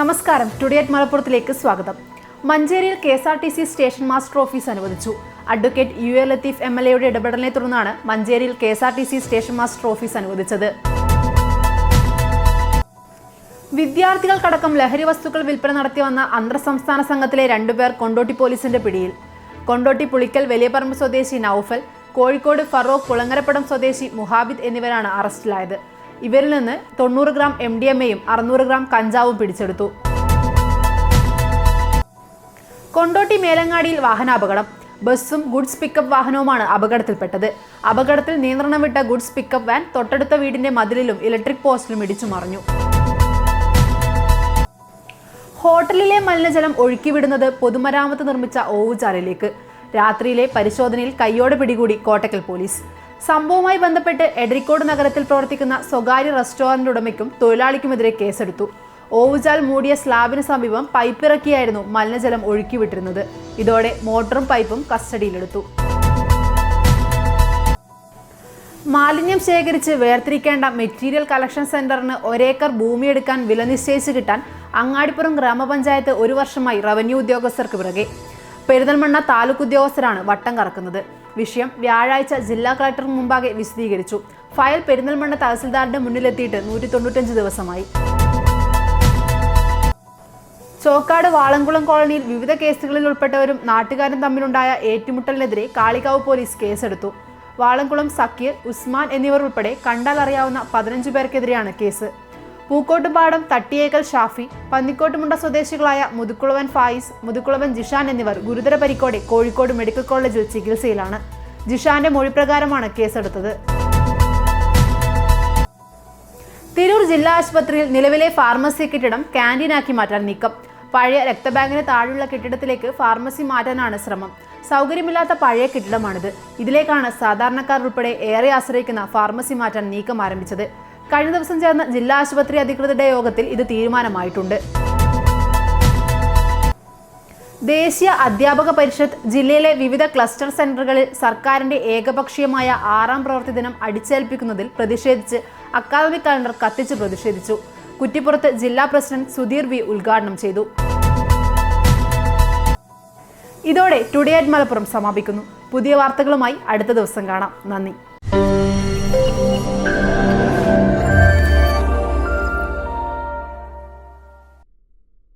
നമസ്കാരം. Today at മലപ്പുറത്തിലേക്ക് സ്വാഗതം. മഞ്ചേരിയിൽ K S R T C station master office അനുവദിച്ചു. Advocate U A Latheef M L എയുടെ ഇടപെടലിനെ തുടർന്നാണ് മഞ്ചേരിയിൽ K S R T C station master office അനുവദിച്ചത്. വിദ്യാർത്ഥികൾക്കടക്കം ലഹരി വസ്തുക്കൾ വിൽപ്പന നടത്തി വന്ന അന്തർ സംസ്ഥാന സംഘത്തിലെ രണ്ടുപേർ കൊണ്ടോട്ടി പോലീസിന്റെ പിടിയിൽ. കൊണ്ടോട്ടി പുളിക്കൽ വലിയപറമ്പ് സ്വദേശി നൌഫൽ കോഴിക്കോട് ഫറോക്ക് കുളങ്ങരപ്പടം സ്വദേശി മുഹാബിദ് എന്നിവരാണ് അറസ്റ്റിലായത്. ഇവരിൽ നിന്ന് തൊണ്ണൂറ് ഗ്രാം എം ഡി എം എയും അറുന്നൂറ് ഗ്രാം കഞ്ചാവും പിടിച്ചെടുത്തു. കൊണ്ടോട്ടി മേലങ്ങാടിയിൽ വാഹനാപകടം. ബസ്സും ഗുഡ്സ് പിക്കപ്പ് വാഹനവുമാണ് അപകടത്തിൽപ്പെട്ടത്. അപകടത്തിൽ നിയന്ത്രണം വിട്ട ഗുഡ്സ് പിക്കപ്പ് വാൻ തൊട്ടടുത്ത വീടിന്റെ മതിലിലും ഇലക്ട്രിക് പോസ്റ്റിലും ഇടിച്ചു മറിഞ്ഞു. ഹോട്ടലിലെ മലിനജലം ഒഴുക്കിവിടുന്നത് പൊതുമരാമത്ത് നിർമ്മിച്ച ഓവുചാലിലേക്ക്. രാത്രിയിലെ പരിശോധനയിൽ കയ്യോടെ പിടികൂടി കോട്ടക്കൽ പോലീസ്. സംഭവവുമായി ബന്ധപ്പെട്ട് എഡ്രിക്കോട് നഗരത്തിൽ പ്രവർത്തിക്കുന്ന സ്വകാര്യ റെസ്റ്റോറന്റ് ഉടമയ്ക്കും തൊഴിലാളിക്കുമെതിരെ കേസെടുത്തു. ഓവുചാൽ മൂടിയ സ്ലാബിന് സമീപം പൈപ്പിറക്കിയായിരുന്നു മലിനജലം ഒഴുക്കിവിട്ടിരുന്നത്. ഇതോടെ മോട്ടറും പൈപ്പും കസ്റ്റഡിയിലെടുത്തു. മാലിന്യം ശേഖരിച്ച് വേർതിരിക്കേണ്ട മെറ്റീരിയൽ കളക്ഷൻ സെന്ററിന് ഒരേക്കർ ഭൂമിയെടുക്കാൻ വില നിശ്ചയിച്ച് കിട്ടാൻ അങ്ങാടിപ്പുറം ഗ്രാമപഞ്ചായത്ത് ഒരു വർഷമായി റവന്യൂ ഉദ്യോഗസ്ഥർക്ക് പിറകെ. പെരിന്തൽമണ്ണ താലൂക്ക് ഉദ്യോഗസ്ഥരാണ് വട്ടം കറക്കുന്നത്. വിഷയം വ്യാഴാഴ്ച ജില്ലാ കളക്ടർ മുമ്പാകെ വിശദീകരിച്ചു. ഫയൽ പെരിന്തൽമണ്ണ തഹസിൽദാറിന്റെ മുന്നിലെത്തിയിട്ട് നൂറ്റി തൊണ്ണൂറ്റഞ്ച് ദിവസമായി. ചോക്കാട് വാളംകുളം കോളനിയിൽ വിവിധ കേസുകളിൽ ഉൾപ്പെട്ടവരും നാട്ടുകാരും തമ്മിലുണ്ടായ ഏറ്റുമുട്ടലിനെതിരെ കാളികാവ് പോലീസ് കേസെടുത്തു. വാളംകുളം സക്കീർ ഉസ്മാൻ എന്നിവർ ഉൾപ്പെടെ കണ്ടാൽ അറിയാവുന്ന പതിനഞ്ചു പേർക്കെതിരെയാണ് കേസ്. പൂക്കോട്ടുപാടം തട്ടിയേക്കൽ ഷാഫി പന്നിക്കോട്ടുമുണ്ട സ്വദേശികളായ മുതുക്കുളവൻ ഫായിസ് മുതുക്കുളവൻ ജിഷാൻ എന്നിവർ ഗുരുതര പരിക്കോടെ കോഴിക്കോട് മെഡിക്കൽ കോളേജിൽ ചികിത്സയിലാണ്. ജിഷാന്റെ മൊഴിപ്രകാരമാണ് കേസെടുത്തത്. തിരൂർ ജില്ലാ ആശുപത്രിയിൽ നിലവിലെ ഫാർമസി കെട്ടിടം ക്യാന്റീനാക്കി മാറ്റാൻ നീക്കം. പഴയ രക്തബാങ്കിന് താഴെയുള്ള കെട്ടിടത്തിലേക്ക് ഫാർമസി മാറ്റാനാണ് ശ്രമം. സൗകര്യമില്ലാത്ത പഴയ കെട്ടിടമാണിത്. ഇതിലേക്കാണ് സാധാരണക്കാർ ഉൾപ്പെടെ ഏറെ ആശ്രയിക്കുന്ന ഫാർമസി മാറ്റാൻ നീക്കം ആരംഭിച്ചത്. കഴിഞ്ഞ ദിവസം ചേർന്ന ജില്ലാ ആശുപത്രി അധികൃതരുടെ യോഗത്തിൽ ഇത് തീരുമാനമായിട്ടുണ്ട്. ദേശീയ അധ്യാപക പരിഷത്ത് ജില്ലയിലെ വിവിധ ക്ലസ്റ്റർ സെന്ററുകളിൽ സർക്കാരിന്റെ ഏകപക്ഷീയമായ ആറാം പ്രവൃത്തി ദിനം അടിച്ചേൽപ്പിക്കുന്നതിൽ പ്രതിഷേധിച്ച് അക്കാദമിക് കലണ്ടർ കത്തിച്ച് പ്രതിഷേധിച്ചു. കുറ്റിപ്പുറത്ത് ജില്ലാ പ്രസിഡന്റ് സുധീർ വി ഉദ്ഘാടനം ചെയ്തു. ഇതോടെ ടുഡേ അറ്റ് മലപ്പുറം സമാപിക്കുന്നു. പുതിയ വാർത്തകളുമായി അടുത്ത ദിവസം കാണാം. നന്ദി.